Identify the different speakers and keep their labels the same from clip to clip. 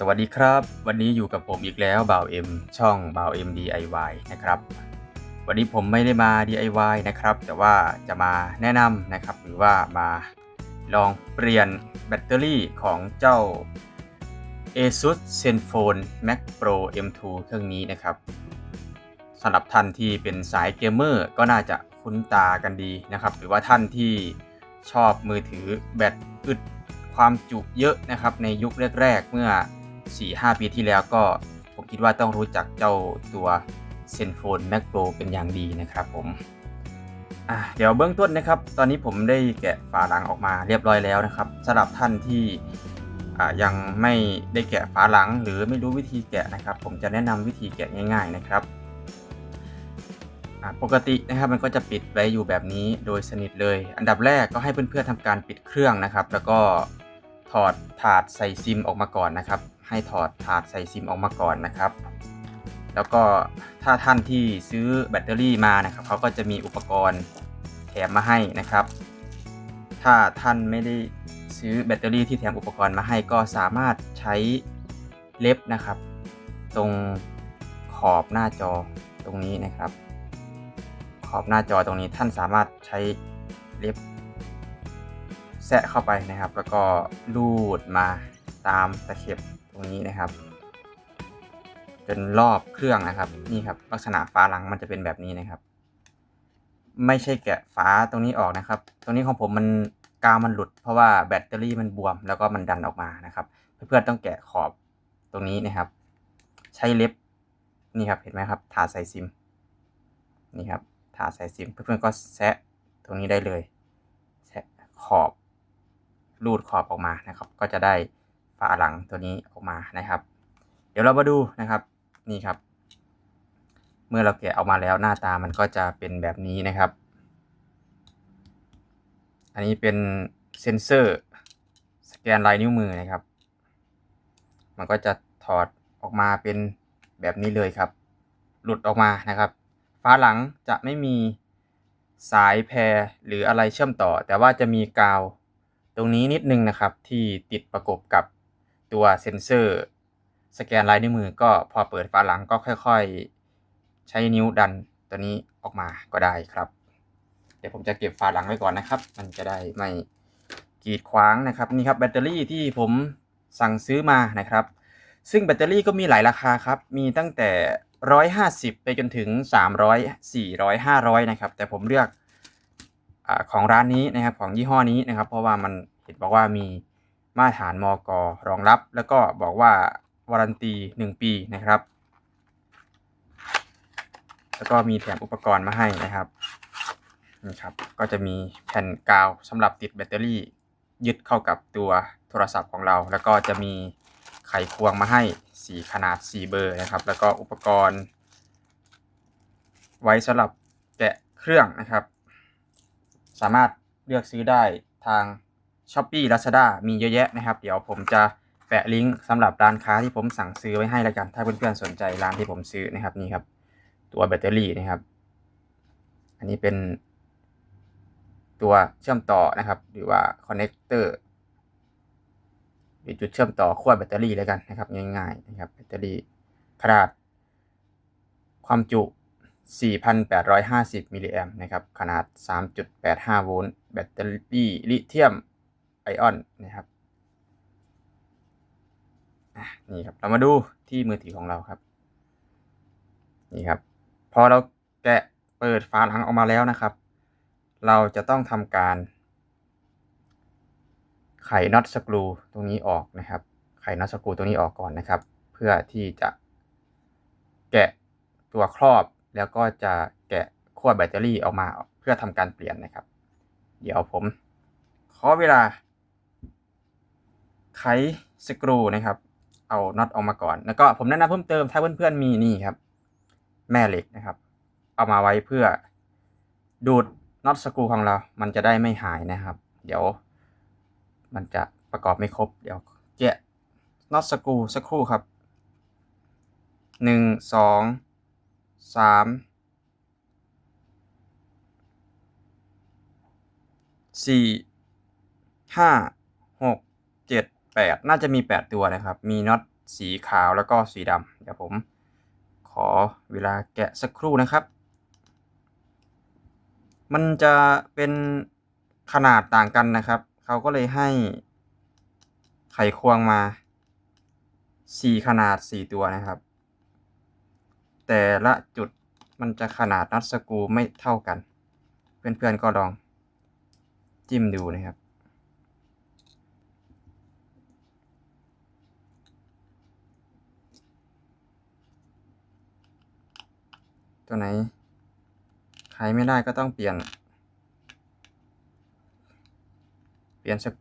Speaker 1: สวัสดีครับ วันนี้อยู่กับผมอีกแล้วบ่าวเอ็มช่องบ่าวเอ็ม DIY นะครับ วันนี้ผมไม่ได้มา DIY นะครับ แต่ว่าจะมาแนะนำนะครับ หรือว่ามาลองเปลี่ยนแบตเตอรี่ของเจ้า ASUS ZenFone Max Pro M2 เครื่องนี้นะครับสำหรับท่านที่เป็นสายเกมเมอร์ก็น่าจะคุ้นตากันดีนะครับ หรือว่าท่านที่ชอบมือถือแบตอึดความจุเยอะนะครับในยุคแรก ๆ เมื่อ 4-5 ปีที่แล้วก็ผมคิดว่าต้องรู้จักเจ้าตัว ZenFone Max Pro เป็นอย่างดีนะครับผมเดี๋ยวเบื้องต้นนะครับ ตอนนี้ผมได้แกะฝาหลังออกมาเรียบร้อยแล้วนะครับสำหรับท่านที่ยังไม่ได้แกะฝาหลังหรือไม่รู้วิธีแกะนะครับ ผมจะแนะนำวิธีแกะง่าย ๆนะครับปกตินะครับมันก็จะปิดไว้อยู่แบบนี้โดยสนิทเลย อันดับแรกก็ให้เพื่อนๆทำการปิดเครื่องนะครับ แล้วก็ถอดถาดใส่ซิมออกมาก่อนนะครับ ให้ถอดถาดใส่ซิมออกมาก่อนนะครับ แล้วก็ถ้าท่านที่ซื้อแบตเตอรี่มานะครับเขาก็จะมีอุปกรณ์แถมมาให้นะครับ ถ้าท่านไม่ได้ซื้อแบตเตอรี่ที่แถมอุปกรณ์มาให้ก็สามารถใช้เล็บนะครับ ตรงขอบหน้าจอตรงนี้นะครับ ขอบหน้าจอตรงนี้ท่านสามารถใช้เล็บแซะเข้าไปนะครับ แล้วก็ลูดมาตามตะเข็บ รงนี้นะครับ จนรอบเครื่องนะครับ นี่ครับ ลักษณะฝาหลังมันจะเป็นแบบนี้นะครับ ไม่ใช่แกะฝาตรงนี้ออกนะครับ ตรงนี้ของผมมันกาวมันหลุด เพราะว่าแบตเตอรี่มันบวม แล้วก็มันดันออกมานะครับ เพื่อนๆต้องแกะขอบตรงนี้นะครับ ใช้เล็บนี่ครับเห็นไหมครับถาดใส่ซิมนี่ครับถาดใส่ซิม เพื่อนๆก็แซะตรงนี้ได้เลยแซะขอบรูดขอบออกมานะครับ ก็จะได้ ฝาหลังตัวนี้ออกมานะครับ เดี๋ยวเรามาดูนะครับนี่ครับ เมื่อเราแกะออกมาแล้วหน้าตามันก็จะเป็นแบบนี้นะครับ อันนี้เป็นเซ็นเซอร์สแกนลายนิ้วมือนะครับ มันก็จะถอดออกมาเป็นแบบนี้เลยครับ หลุดออกมานะครับฝาหลังจะไม่มีสายแพรหรืออะไรเชื่อมต่อ แต่ว่าจะมีกาวตรงนี้นิดนึงนะครับที่ติดประกบกับ ตัวเซ็นเซอร์ สแกนลายนิ้วมือก็พอเปิดฝาหลังก็ค่อยๆ ใช้นิ้วดันตัวนี้ออกมาก็ได้ครับ เดี๋ยวผมจะเก็บฝาหลังไว้ก่อนนะครับ มันจะได้ไม่กีดขวางนะครับนี่ครับแบตเตอรี่ที่ผมสั่งซื้อมานะครับ ซึ่งแบตเตอรี่ก็มีหลายราคาครับ มีตั้งแต่150ไปจนถึง300 400 500นะครับ แต่ผมเลือกอของร้านนี้นะครับของยี่ห้อนี้นะครับ เพราะว่ามันเห็นบอกว่ามี มาตรฐานมกรองรับ แล้วก็บอกว่าวารันตี 1 ปีนะครับ แล้วก็มีแถมอุปกรณ์มาให้นะครับนี่ครับ ก็จะมีแผ่นกาวสำหรับติดแบตเตอรี่ ยึดเข้ากับตัวโทรศัพท์ของเรา แล้วก็จะมีไขควงมาให้สีขนาด 4 เบอร์นะครับ แล้วก็อุปกรณ์ ไว้สำหรับแกะเครื่องนะครับ สามารถเลือกซื้อได้ทาง s h อ p e e Lazada มีเยอะแยะนะครับ เดี๋ยวผมจะแปะลิงก์สำหรับร้านค้าที่ผมสั่งซื้อไว้ให้แล้วกัน ถ้าเพื่อนๆสนใจร้านที่ผมซื้อนะครับนี่ครับ ตัวแบตเตอรี่นะครับ อันนี้เป็น ตัวเชื่อมต่อนะครับ หรือว่าคอนเนคเตอร์หรือจุดเชื่อมต่อขั้วแบตเตอรี่แล้วกันนะครับ ง่ายๆนะครับแบตเตอรี่ขนาด ความจุ 4,850 มิลลิแอมนะครับ ขนาด 3.85 โวลต์ แบตเตอรี่ลิเธียม อออนนะครับนี่ครับเรามาดูที่มือถือของเราครับ นี่ครับ พอเราแกะเปิดฝาหลังออกมาแล้วนะครับ เราจะต้องทำการ ไขน็อตสกรูตรงนี้ออกนะครับ ไขน็อตสกรูตรงนี้ออกก่อนนะครับ เพื่อที่จะแกะตัวครอบแล้วก็จะแกะขั้วแบตเตอรี่ออกมาเพื่อทำการเปลี่ยนนะครับ เดี๋ยวผมขอเวลา ไขสกรูนะครับ เอาน็อตออกมาก่อน แล้วก็ผมแนะนำเพิ่มเติมถ้าเพื่อนๆมีนี่ครับ แม่เหล็กนะครับ เอามาไว้เพื่อดูดน็อตสกรูของเรา มันจะได้ไม่หายนะครับ เดี๋ยว มันจะประกอบไม่ครบ เดี๋ยวแกะน็อตสกรูสักครู่ครับหนึ่งสองสามสี่ห้าหก เจ็ดแปดน่าจะมีแปดตัวนะครับ มีน็อตสีขาวแล้วก็สีดำเดี๋ยวผมขอเวลาแกะสักครู่นะครับ มันจะเป็นขนาดต่างกันนะครับ เขาก็เลยให้ไขควงมาสี่ขนาดสี่ตัวนะครับ แต่ละจุดมันจะขนาดน็อตสกรูไม่เท่ากัน เพื่อนๆก็ลองจิ้มดูนะครับ ตัวไหนขายไม่ได้ก็ต้องเปลี่ยน เปลี่ยนสัก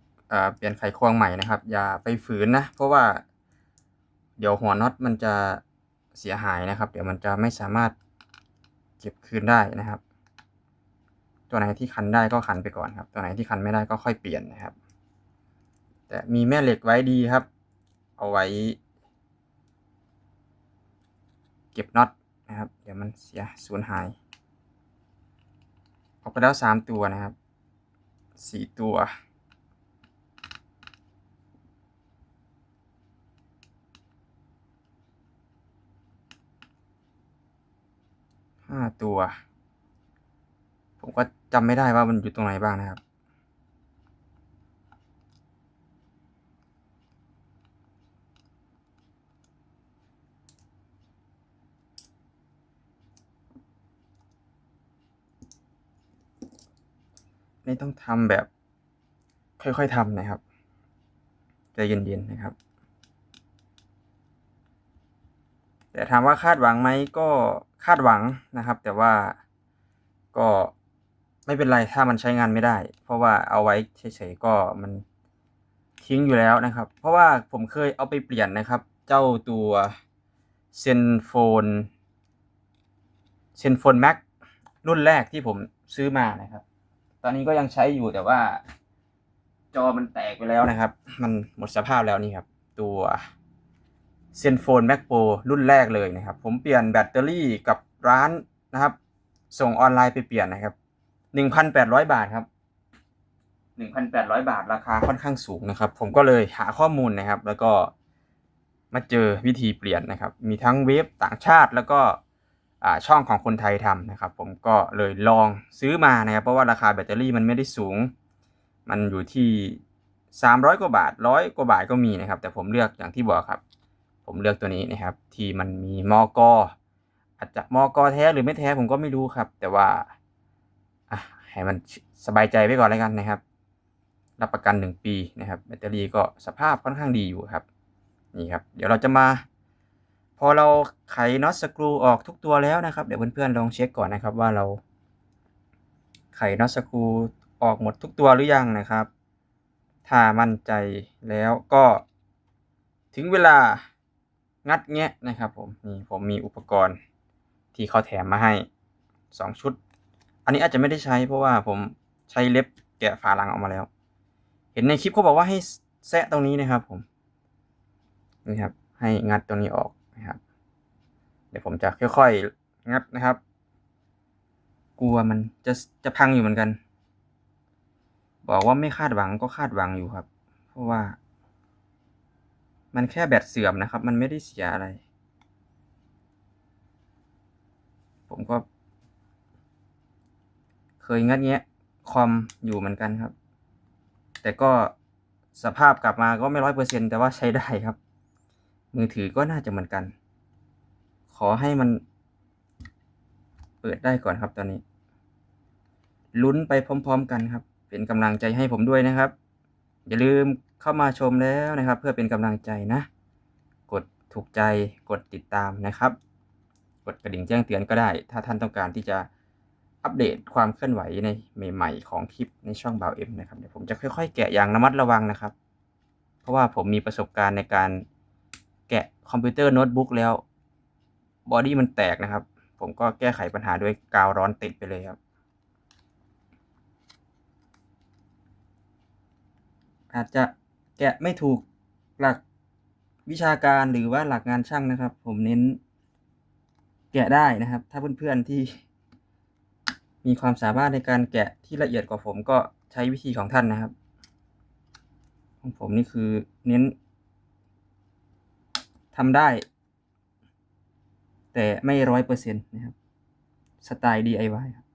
Speaker 1: เปลี่ยนไขควงใหม่นะครับ อย่าไปฝืนนะ เพราะว่า เดี๋ยวหัวน็อตมันจะเสียหายนะครับ เดี๋ยวมันจะไม่สามารถเก็บคืนได้นะครับ ตัวไหนที่คันได้ก็คันไปก่อนครับ ตัวไหนที่คันไม่ได้ก็ค่อยเปลี่ยนนะครับ แต่มีแม่เหล็กไว้ดีครับ เอาไว้ เก็บน็อต นะครับ เดี๋ยวมันเสียสูญหาย ออกไปแล้วสามตัวนะครับสี่ตัว ห้าตัว ผมก็จำไม่ได้ว่ามันอยู่ตรงไหนบ้างนะครับ นี่ต้องทำแบบ ค่อยๆทำนะครับใจเย็นๆนะครับ แต่ถามว่าคาดหวังไหมก็คาดหวังนะครับ แต่ว่าก็ไม่เป็นไรถ้ามันใช้งานไม่ได้ เพราะว่าเอาไว้เฉยๆก็มันทิ้งอยู่แล้วนะครับ เพราะว่าผมเคยเอาไปเปลี่ยนนะครับ เจ้าตัวเซนโฟนเซนโฟนแม็กรุ่นแรกที่ผมซื้อมานะครับ อนนี้ก็ยังใช้อยู่แต่ว่า จอมันแตกไปแล้วนะครับ มันหมดสภาพแล้วนี่ครับ ตัวเซนโฟนแม็กโปรรุ่นแรกเลยนะครับ ผมเปลี่ยนแบตเตอรี่กับร้านนะครับ ส่งออนไลน์ไปเปลี่ยนนะครับหนึ่งพันแปดร้อยบาทครับหนึ่งพันแปดร้อยบาทราคาค่อนข้างสูงนะครับ ผมก็เลยหาข้อมูลนะครับ แล้วก็มาเจอวิธีเปลี่ยนนะครับ มีทั้งเว็บต่างชาติแล้วก็ ช่องของคนไทยทำนะครับ ผมก็เลยลองซื้อมานะครับ เพราะว่าราคาแบตเตอรี่มันไม่ได้สูง มันอยู่ที่สามร้อยกว่าบาทร้อยกว่าบาทก็มีนะครับ แต่ผมเลือกอย่างที่บอกครับ ผมเลือกตัวนี้นะครับ ที่มันมีมอกออาจจะมอกอแท้หรือไม่แท้ผมก็ไม่รู้ครับ แต่ว่าให้มันสบายใจไว้ก่อนแล้วกันนะครับ รับประกันหนึ่งปีนะครับ แบตเตอรี่ก็สภาพค่อนข้างดีอยู่ครับ นี่ครับ เดี๋ยวเราจะมา พอเราไขน็อตสกรูออกทุกตัวแล้วนะครับ เดี๋ยวเพื่อนๆลองเช็คก่อนนะครับว่าเรา ไขน็อตสกรูออกหมดทุกตัวหรือยังนะครับ ถ้ามั่นใจแล้วก็ถึงเวลางัดแงะนะครับผมนี่ผมมีอุปกรณ์ที่เขาแถมมาให้สองชุด อันนี้อาจจะไม่ได้ใช้เพราะว่าผมใช้เล็บแกะฝาหลังออกมาแล้ว เห็นในคลิปเขาบอกว่าให้แซะตรงนี้นะครับผมนี่ครับให้งัดตรงนี้ออก นะครับ เดี๋ยวผมจะค่อยๆงัดนะครับ กลัวมันจะจะพังอยู่เหมือนกัน บอกว่าไม่คาดหวังก็คาดหวังอยู่ครับ เพราะว่า มันแค่แบตเสื่อมนะครับ มันไม่ได้เสียอะไร ผมก็ เคยงัดแงะคอมอยู่เหมือนกันครับ แต่ก็สภาพกลับมาก็ไม่ร้อยเปอร์เซ็นแต่ว่าใช้ได้ครับ มือถือก็น่าจะเหมือนกัน ขอให้มัน เปิดได้ก่อนครับตอนนี้ ลุ้นไปพร้อม ๆ กันครับ เป็นกำลังใจให้ผมด้วยนะครับ อย่าลืมเข้ามาชมแล้วนะครับ เพื่อเป็นกำลังใจนะ กดถูกใจกดติดตามนะครับ กดกระดิ่งแจ้งเตือนก็ได้ ถ้าท่านต้องการที่จะอัปเดตความเคลื่อนไหวในใหม่ๆของคลิปในช่องบ่าวเอ็มนะครับเดี๋ยวผมจะค่อยๆ แกะอย่างระมัดระวังนะครับ เพราะว่าผมมีประสบการณ์ในการ แกะคอมพิวเตอร์โน้ตบุ๊กแล้วบอดี้มันแตกนะครับ ผมก็แก้ไขปัญหาด้วยกาวร้อนติดไปเลยครับ อาจจะแกะไม่ถูกหลักวิชาการหรือว่าหลักงานช่างนะครับ ผมเน้น แกะได้นะครับ ถ้าเพื่อนๆที่ มีความสามารถในการแกะที่ละเอียดกว่าผมก็ใช้วิธีของท่านนะครับ ของผมนี่คือเน้น ทำได้ แต่ไม่ร้อยเปอร์เซ็นต์นะครับ สไตล์ DIY ครับ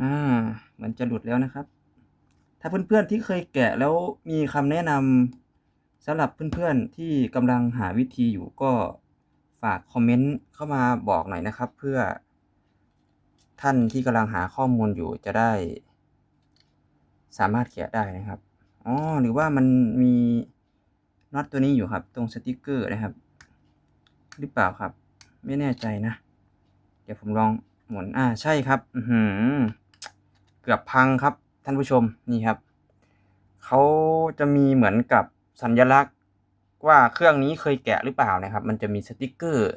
Speaker 1: อ่าเหมือนจะหลุดแล้วนะครับ ถ้าเพื่อนๆที่เคยแกะแล้วมีคำแนะนำสำหรับเพื่อนๆที่กำลังหาวิธีอยู่ก็ฝากคอมเมนต์เข้ามาบอกหน่อยนะครับ เพื่อท่านที่กำลังหาข้อมูลอยู่จะได้ สามารถแกะได้นะครับอ๋อหรือว่ามันมีน็อตตัวนี้อยู่ครับ ตรงสติกเกอร์นะครับ หรือเปล่าครับ ไม่แน่ใจนะ เดี๋ยวผมลองหมุนอ่าใช่ครับ อืเกือบพังครับท่านผู้ชมนี่ครับเขาจะมีเหมือนกับสัญลักษณ์ว่าเครื่องนี้เคยแกะหรือเปล่านะครับ มันจะมีสติกเกอร์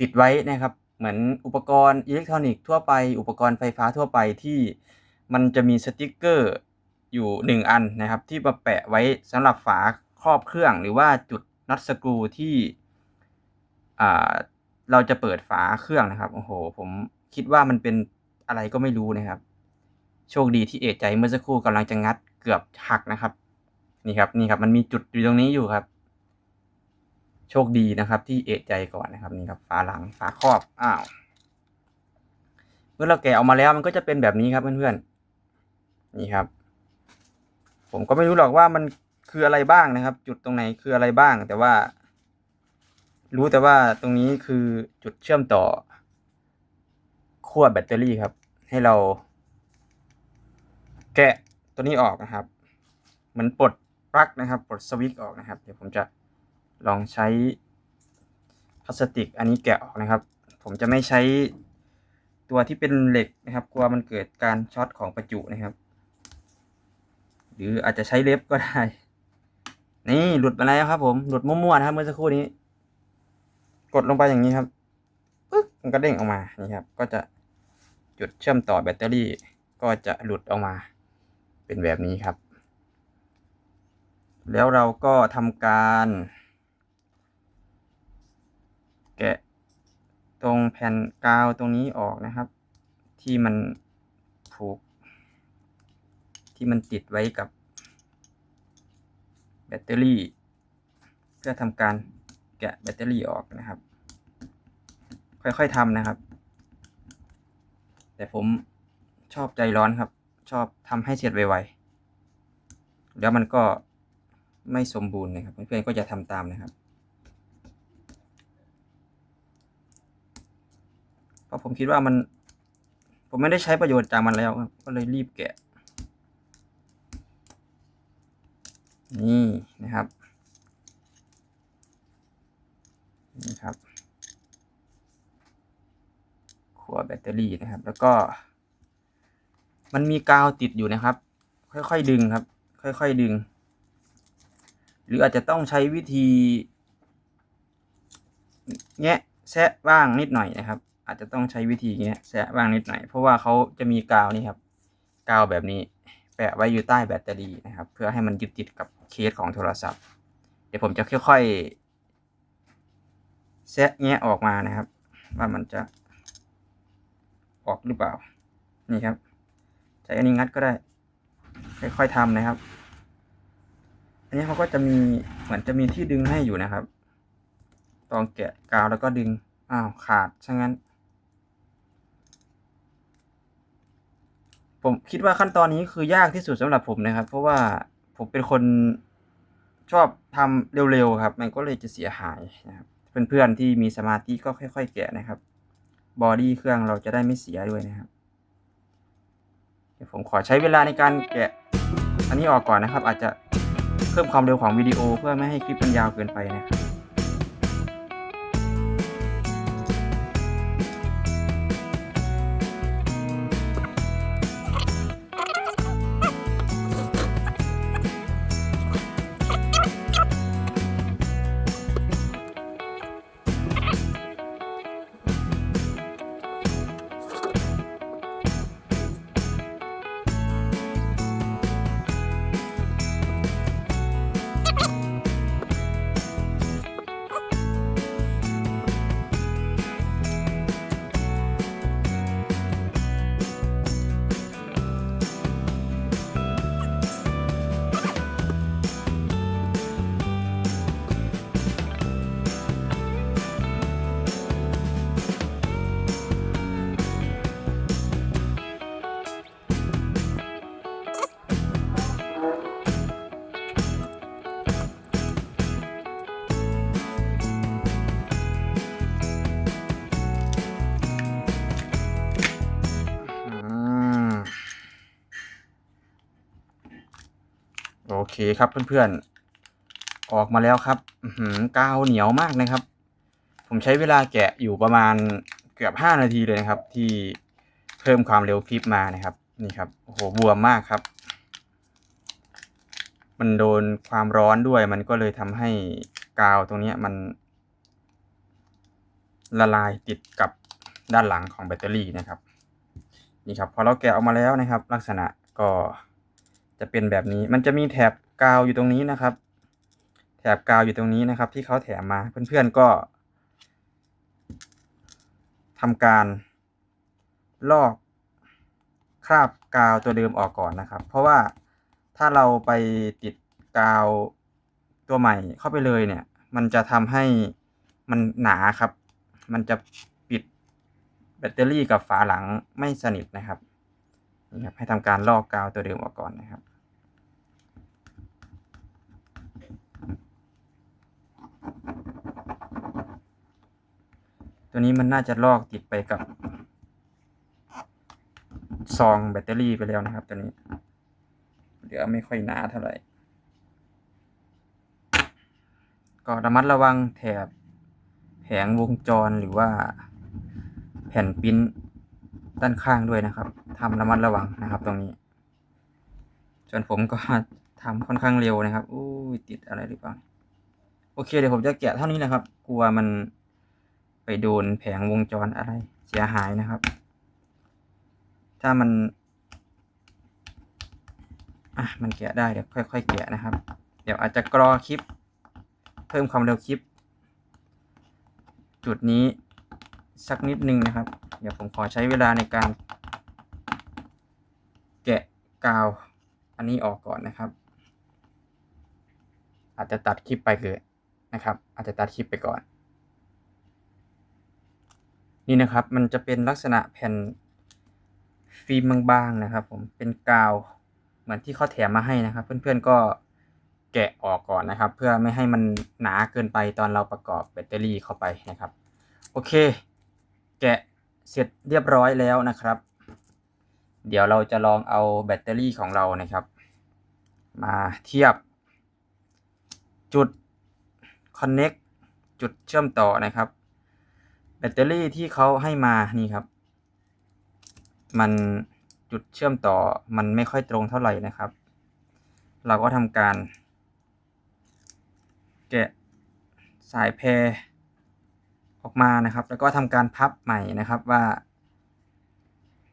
Speaker 1: ติดไว้นะครับ เหมือนอุปกรณ์อิเล็กทรอนิกส์ทั่วไป อุปกรณ์ไฟฟ้าทั่วไปที่ มันจะมีสติกเกอร์อยู่หนึ่งอันนะครับ ที่มาแปะไว้สำหรับฝาครอบเครื่องหรือว่าจุดน็อตสกรูที่เราจะเปิดฝาเครื่องนะครับโอ้โห ผมคิดว่ามันเป็นอะไรก็ไม่รู้นะครับ โชคดีที่เอะใจเมื่อสักครู่กำลังจะงัดเกือบหักนะครับ นี่ครับนี่ครับมันมีจุดอยู่ตรงนี้อยู่ครับ โชคดีนะครับ ที่เอะใจก่อนนะครับนี่ครับฝาหลังฝาครอบอ้าวเมื่อเราแกะออกมาแล้วมันก็จะเป็นแบบนี้ครับเพื่อนๆ นี่ครับ ผมก็ไม่รู้หรอกว่ามันคืออะไรบ้างนะครับ จุดตรงไหนคืออะไรบ้าง แต่ว่า รู้แต่ว่าตรงนี้คือจุดเชื่อมต่อขั้วแบตเตอรี่ครับ ให้เรา แกะตัวนี้ออกนะครับ เหมือนปลดปลั๊กนะครับปลดสวิตช์ออกนะครับ เดี๋ยวผมจะลองใช้พลาสติกอันนี้แกะออกนะครับ ผมจะไม่ใช้ตัวที่เป็นเหล็กนะครับ กลัวมันเกิดการช็อตของประจุนะครับ หรืออาจจะใช้เล็บก็ได้ นี่หลุดมาแล้วครับ ผมหลุดมั่วๆนะครับเมื่อสักครู่นี้ กดลงไปอย่างนี้ครับปึ๊กมันก็เด้งออกมานี่ครับ ก็จะจุดเชื่อมต่อแบตเตอรี่ ก็จะหลุดออกมา เป็นแบบนี้ครับ แล้วเราก็ทำการ แกะตรงแผ่นกาวตรงนี้ออกนะครับ ที่มันผูก ที่มันติดไว้กับแบตเตอรี่ เพื่อทำการแกะแบตเตอรี่ออกนะครับ ค่อยๆทำนะครับ แต่ผมชอบใจร้อนครับ ชอบทำให้เสร็จไวๆ แล้วมันก็ไม่สมบูรณ์นะครับ เพื่อนๆก็จะทำตามนะครับ เพราะผมคิดว่ามัน ผมไม่ได้ใช้ประโยชน์จากมันแล้วก็เลยรีบแกะ นี่นะครับนี่ครับขัวแบตเตอรี่นะครับ แล้วก็ มันมีกาวติดอยู่นะครับ ค่อยๆดึงครับ ค่อยๆดึง หรืออาจจะต้องใช้วิธี แงะแซะบ้างนิดหน่อยนะครับ อาจจะต้องใช้วิธีแงะแซะบ้างนิดหน่อย เพราะว่าเขาจะมีกาวนี่ครับ กาวแบบนี้ แปะไว้อยู่ใต้แบตเตอรี่นะครับ เพื่อให้มันยึดติดกับเคสของโทรศัพท์ เดี๋ยวผมจะค่อยๆแซะแงะออกมานะครับ ว่ามันจะออกหรือเปล่า นี่ครับใช้อันนี้งัดก็ได้ ค่อยๆทำนะครับ อันนี้เขาก็จะมีเหมือนจะมีที่ดึงให้อยู่นะครับลองแกะกาวแล้วก็ดึงอ้าวขาดซะงั้น ผมคิดว่าขั้นตอนนี้คือยากที่สุดสำหรับผมนะครับ เพราะว่าผมเป็นคนชอบทำเร็วๆครับ มันก็เลยจะเสียหายนะครับเพื่อนๆที่มีสมาธิก็ค่อยๆแกะนะครับ บอดี้เครื่องเราจะได้ไม่เสียด้วยนะครับ เดี๋ยวผมขอใช้เวลาในการแกะ อันนี้ออกก่อนนะครับ อาจจะเพิ่มความเร็วของวิดีโอเพื่อไม่ให้คลิปมันยาวเกินไปนะครับ เคครับเพื่อนๆ ออกมาแล้วครับกาวเหนียวมากนะครับ ผมใช้เวลาแกะอยู่ประมาณเกือบห้านาทีเลยนะครับ ที่เพิ่มความเร็วคลิปมานะครับ นี่ครับโอ้โหบวมมากครับ มันโดนความร้อนด้วย มันก็เลยทำให้กาวตรงนี้มัน ละลายติดกับด้านหลังของแบตเตอรี่นะครับ นี่ครับพอเราแกะออกมาแล้วนะครับ ลักษณะก็จะเป็นแบบนี้ มันจะมีแถบ กาวอยู่ตรงนี้นะครับ แถบกาวอยู่ตรงนี้นะครับ ที่เขาแถมมาเพื่อนๆก็ทำการลอกคราบกาวตัวเดิมออกก่อนนะครับ เพราะว่าถ้าเราไปติดกาวตัวใหม่เข้าไปเลยเนี่ย มันจะทำให้มันหนาครับ มันจะปิดแบตเตอรี่กับฝาหลังไม่สนิทนะครับนี่ครับให้ทำการลอกกาวตัวเดิมออกก่อนนะครับ ตัวนี้มันน่าจะลอกติดไปกับ ซองแบตเตอรี่ไปแล้วนะครับ ตัวนี้เหลือไม่ค่อยหนาเท่าไหร่ ก็ระมัดระวังแถบแผงวงจรหรือว่า แผ่นปิ้นด้านข้างด้วยนะครับทำระมัดระวังนะครับ ตรงนี้ ส่วนผมก็ทำค่อนข้างเร็วนะครับอู้ติดอะไรหรือเปล่าโอเคเดี๋ยวผมจะแกะเท่านี้นะครับ กลัวมัน ไปโดนแผงวงจรอะไรเสียหายนะครับ ถ้ามัน อะ มันแกะได้เดี๋ยวค่อยๆแกะนะครับ เดี๋ยวอาจจะกรอคลิป เพิ่มความเร็วคลิป จุดนี้สักนิดนึงนะครับ เดี๋ยวผมขอใช้เวลาในการ แกะกาว อันนี้ออกก่อนนะครับ อาจจะตัดคลิปไปเลยนะครับ อาจจะตัดคลิปไปก่อน นี่นะครับ มันจะเป็นลักษณะแผ่นฟิล์มบางๆนะครับ ผมเป็นกาวเหมือนที่เขาแถมมาให้นะครับ เพื่อนๆก็แกะออกก่อนนะครับ เพื่อไม่ให้มันหนาเกินไปตอนเราประกอบแบตเตอรี่เข้าไปนะครับ โอเค แกะเสร็จเรียบร้อยแล้วนะครับ เดี๋ยวเราจะลองเอาแบตเตอรี่ของเรานะครับ มาเทียบ จุด connect จุดเชื่อมต่อนะครับ แบตเตอรี่ที่เขาให้มานี่ครับ มันจุดเชื่อมต่อมันไม่ค่อยตรงเท่าไหร่นะครับ เราก็ทำการ แกะสายแพรออกมานะครับ แล้วก็ทำการพับใหม่นะครับว่า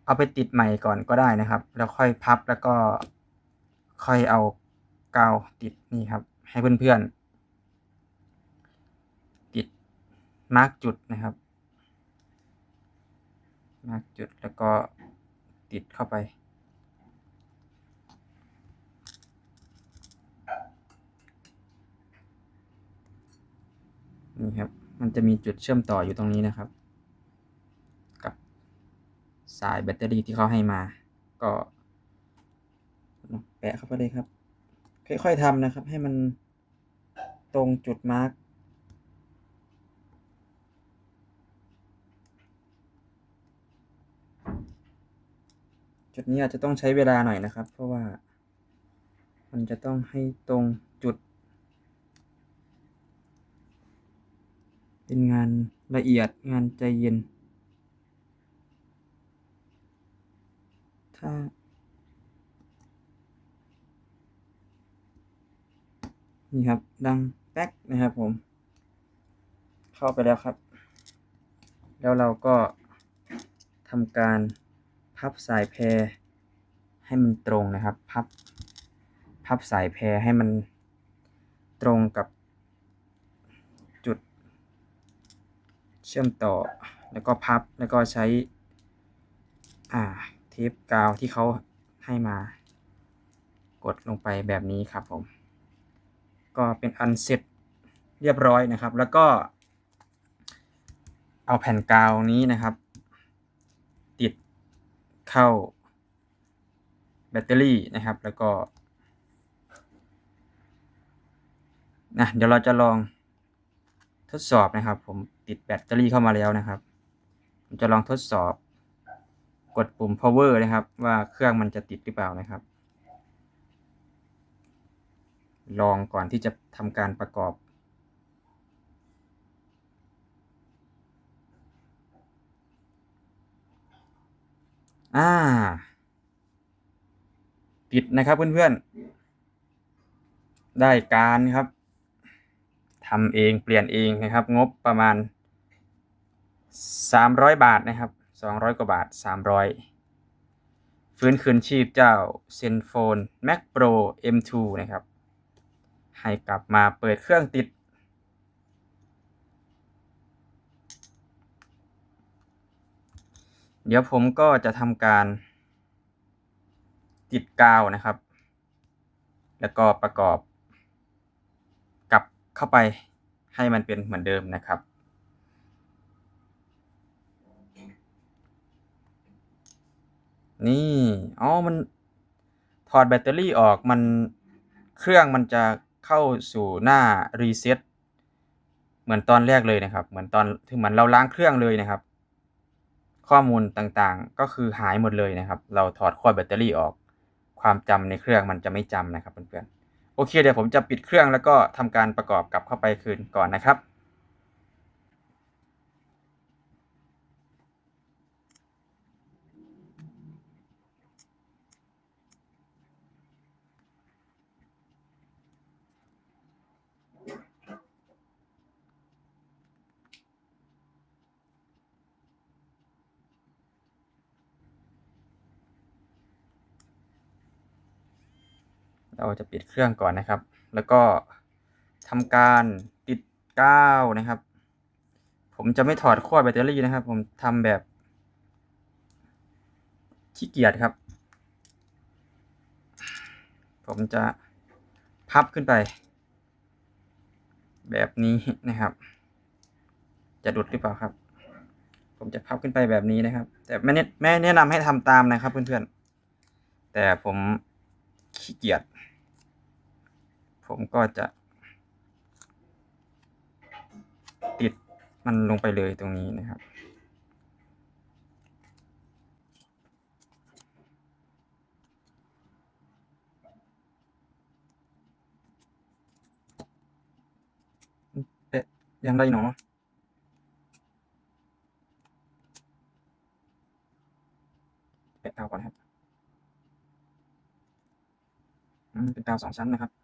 Speaker 1: เอาไปติดใหม่ก่อนก็ได้นะครับ แล้วค่อยพับแล้วก็ค่อยเอากาวติดนี่ครับ ให้เพื่อนๆติดมาร์กจุดนะครับ มาร์กจุดแล้วก็ติดเข้าไป นี่ครับ มันจะมีจุดเชื่อมต่ออยู่ตรงนี้นะครับ กับสายแบตเตอรี่ที่เขาให้มา ก็แปะเข้าไปเลยครับ ค่อยๆทำนะครับ ให้มันตรงจุดมาร์ก จุดนี้อาจจะต้องใช้เวลาหน่อยนะครับ เพราะว่า มันจะต้องให้ตรงจุด เป็นงานละเอียดงานใจเย็น ถ้านี่ครับ ดังแป๊กนะครับผม เข้าไปแล้วครับ แล้วเราก็ทำการ พับสายแพรให้มันตรงนะครับ พับ พับสายแพรให้มันตรงกับจุด เชื่อมต่อ แล้วก็พับ แล้วก็ใช้ อ่า เทปกาวที่เขาให้มา กดลงไปแบบนี้ครับผม ก็เป็นอันเสร็จเรียบร้อยนะครับ แล้วก็ เอาแผ่นกาวนี้นะครับ เข้าแบตเตอรี่นะครับ แล้วก็นะเดี๋ยวเราจะลองทดสอบนะครับ ผมติดแบตเตอรี่เข้ามาแล้วนะครับ ผมจะลองทดสอบ กดปุ่ม power นะครับ ว่าเครื่องมันจะติดหรือเปล่านะครับ ลองก่อนที่จะทำการประกอบ อ่า ติดนะครับเพื่อนๆ ได้การครับทำเองเปลี่ยนเองนะครับ งบประมาณ 300 บาทนะครับ 200 กว่าบาท 300 ฟื้นคืนชีพเจ้าเซนโฟน Mac Pro M2 นะครับ ให้กลับมาเปิดเครื่องติด เดี๋ยวผมก็จะทำการติดกาวนะครับ แล้วก็ประกอบกลับเข้าไปให้มันเป็นเหมือนเดิมนะครับ นี่ อ๋อ มันถอดแบตเตอรี่ออก มันเครื่องมันจะเข้าสู่หน้ารีเซ็ตเหมือนตอนแรกเลยนะครับ เหมือนตอนถึงเหมือนเราล้างเครื่องเลยนะครับ ข้อมูลต่างๆ ก็คือหายหมดเลยนะครับ เราถอดขั้วแบตเตอรี่ออก ความจำในเครื่องมันจะไม่จำนะครับเพื่อนๆโอเคเดี๋ยวผมจะปิดเครื่องแล้วก็ทำการประกอบกลับเข้าไปคืนก่อนนะครับ เราจะปิดเครื่องก่อนนะครับ แล้วก็ทำการติดก้าวนะครับ ผมจะไม่ถอดขั้วแบตเตอรี่นะครับ ผมทำแบบขี้เกียจครับ ผมจะพับขึ้นไป แบบนี้นะครับ จะดุดหรือเปล่าครับ ผมจะพับขึ้นไปแบบนี้นะครับ แต่ไม่แนะไม่แนะนำให้ทำตามนะครับเพื่อนๆแต่ผมขี้เกียจ ผมก็จะ ติดมันลงไปเลยตรงนี้นะครับ เอ๊ะยังได้เนาะแปะกาวก่อนครับ เป็นกาวสองชั้นนะครับ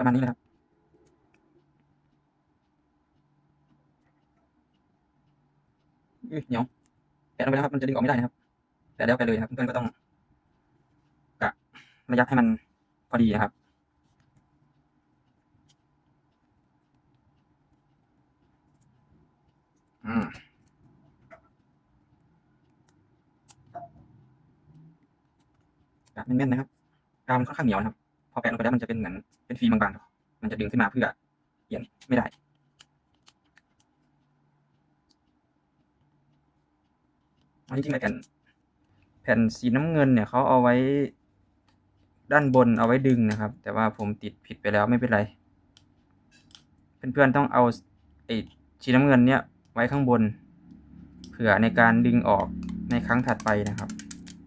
Speaker 1: ประมาณนี้เลยครับเหนียวแปะลงไปแล้วครับมันจะดึงออกไม่ได้นะครับแต่แล้วไปเลยนะครับเพื่อนก็ต้องกะระยะให้มันพอดีนะครับอืมกะแน่นๆนะครับกาวมันค่อนข้างเหนียวนะครับ พอแปะลงไปแล้วมันจะเป็นเหมือน เป็นฟิล์มบางๆมันจะดึงขึ้นมาเพื่อเปลี่ยนไม่ได้อันนี้จริงๆแผ่นแผ่นสีน้ำเงินเนี่ยเขาเอาไว้ด้านบนเอาไว้ดึงนะครับ แต่ว่าผมติดผิดไปแล้วไม่เป็นไร เพื่อนๆต้องเอาไอ้สีน้ำเงินเนี่ยไว้ข้างบน เผื่อในการดึงออกในครั้งถัดไปนะครับ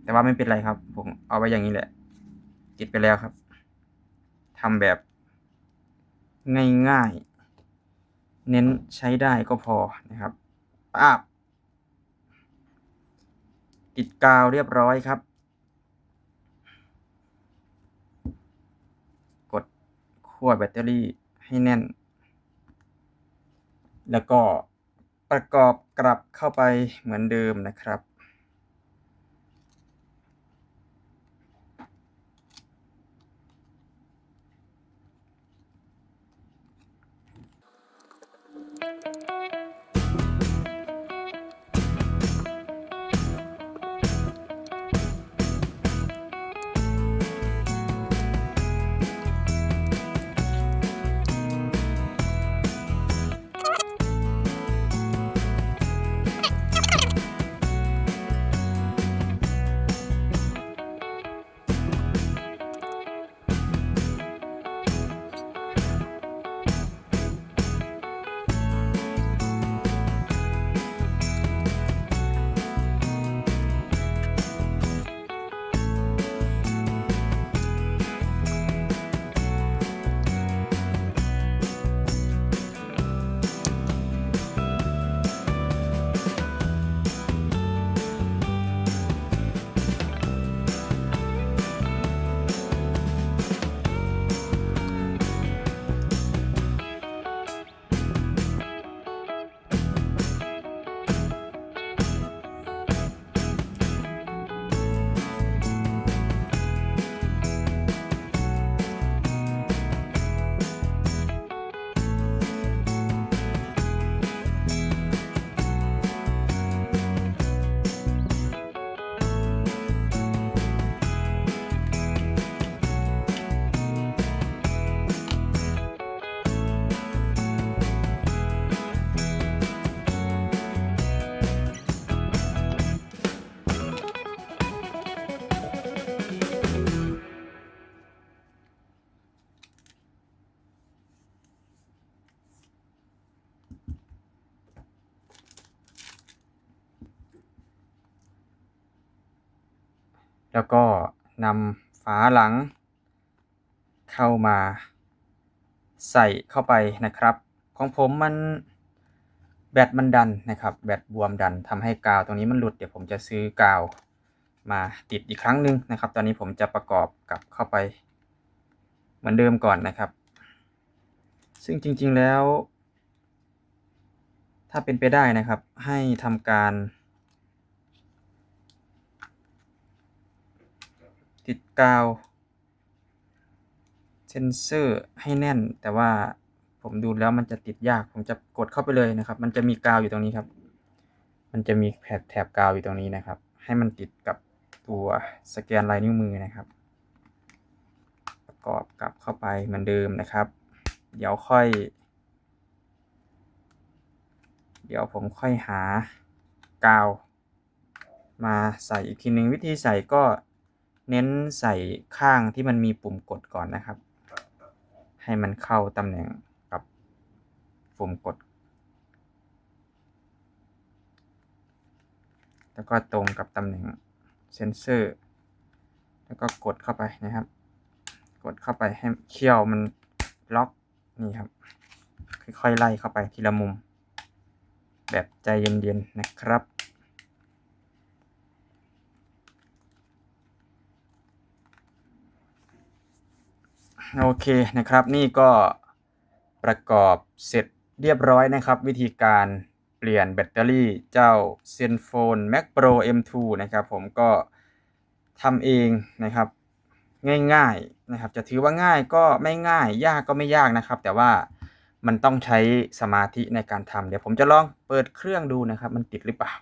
Speaker 1: แต่ว่าไม่เป็นไรครับ ผมเอาไว้อย่างนี้แหละติดไปแล้วครับ ทำแบบง่ายๆ เน้นใช้ได้ก็พอนะครับป้าบติดกาวเรียบร้อยครับ กดขั้วแบตเตอรี่ให้แน่น แล้วก็ประกอบกลับเข้าไปเหมือนเดิมนะครับ แล้วก็นำฝาหลัง เข้ามาใส่เข้าไปนะครับ ของผมมันแบตมันดันนะครับแบตบวมดันทำให้กาวตรงนี้มันหลุดเดี๋ยวผมจะซื้อกาวมาติดอีกครั้งหนึ่งนะครับ ตอนนี้ผมจะประกอบกลับเข้าไป เหมือนเดิมก่อนนะครับ ซึ่งจริงๆแล้ว ถ้าเป็นไปได้นะครับ ให้ทำการ ติดกาวเซนเซอร์ให้แน่น แต่ว่าผมดูแล้วมันจะติดยาก ผมจะกดเข้าไปเลยนะครับ มันจะมีกาวอยู่ตรงนี้ครับ มันจะมีแถบแถบกาวอยู่ตรงนี้นะครับ ให้มันติดกับตัวสแกนลายนิ้วมือนะครับ ประกอบกลับเข้าไปเหมือนเดิมนะครับ เดี๋ยวค่อย เดี๋ยวผมค่อยหากาว มาใส่อีกทีหนึ่งวิธีใส่ก็ เน้นใส่ข้างที่มันมีปุ่มกดก่อนนะครับ ให้มันเข้าตำแหน่งกับปุ่มกด แล้วก็ตรงกับตำแหน่งเซนเซอร์ แล้วก็กดเข้าไปนะครับ กดเข้าไปให้เขี้ยวมันล็อกนี่ครับ ค่อยๆไล่เข้าไปทีละมุม แบบใจเย็นๆนะครับ โอเคนะครับนี่ก็ประกอบเสร็จเรียบร้อยนะครับ วิธีการเปลี่ยนแบตเตอรี่เจ้า Zenfone Max Pro M2 นะครับผมก็ทำเองนะครับง่ายๆนะครับ จะถือว่าง่ายก็ไม่ง่ายยากก็ไม่ยากนะครับ แต่ว่ามันต้องใช้สมาธิในการทำเดี๋ยวผมจะลองเปิดเครื่องดูนะครับ มันติดหรือเปล่า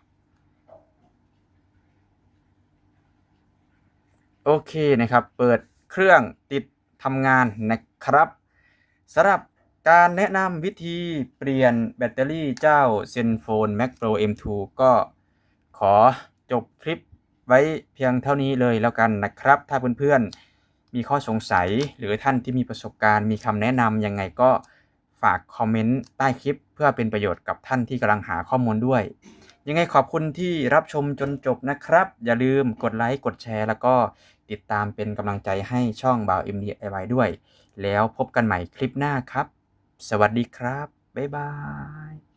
Speaker 1: โอเคนะครับ เปิดเครื่องติด ทำงานนะครับสำหรับการแนะนำวิธีเปลี่ยนแบตเตอรี่เจ้า Zenfone Max Pro M2 ก็ขอจบคลิปไว้เพียงเท่านี้เลยแล้วกันนะครับ ถ้าเพื่อนๆ มีข้อสงสัยหรือท่านที่มีประสบการณ์มีคำแนะนำยังไงก็ฝากคอมเมนต์ใต้คลิป เพื่อเป็นประโยชน์กับท่านที่กำลังหาข้อมูลด้วย ยังไงขอบคุณที่รับชมจนจบนะครับ อย่าลืมกดไลค์กดแชร์ แล้วก็ ติดตามเป็นกำลังใจให้ช่องบ่าว MDIY ด้วย แล้วพบกันใหม่คลิปหน้าครับ สวัสดีครับ บ๊ายบาย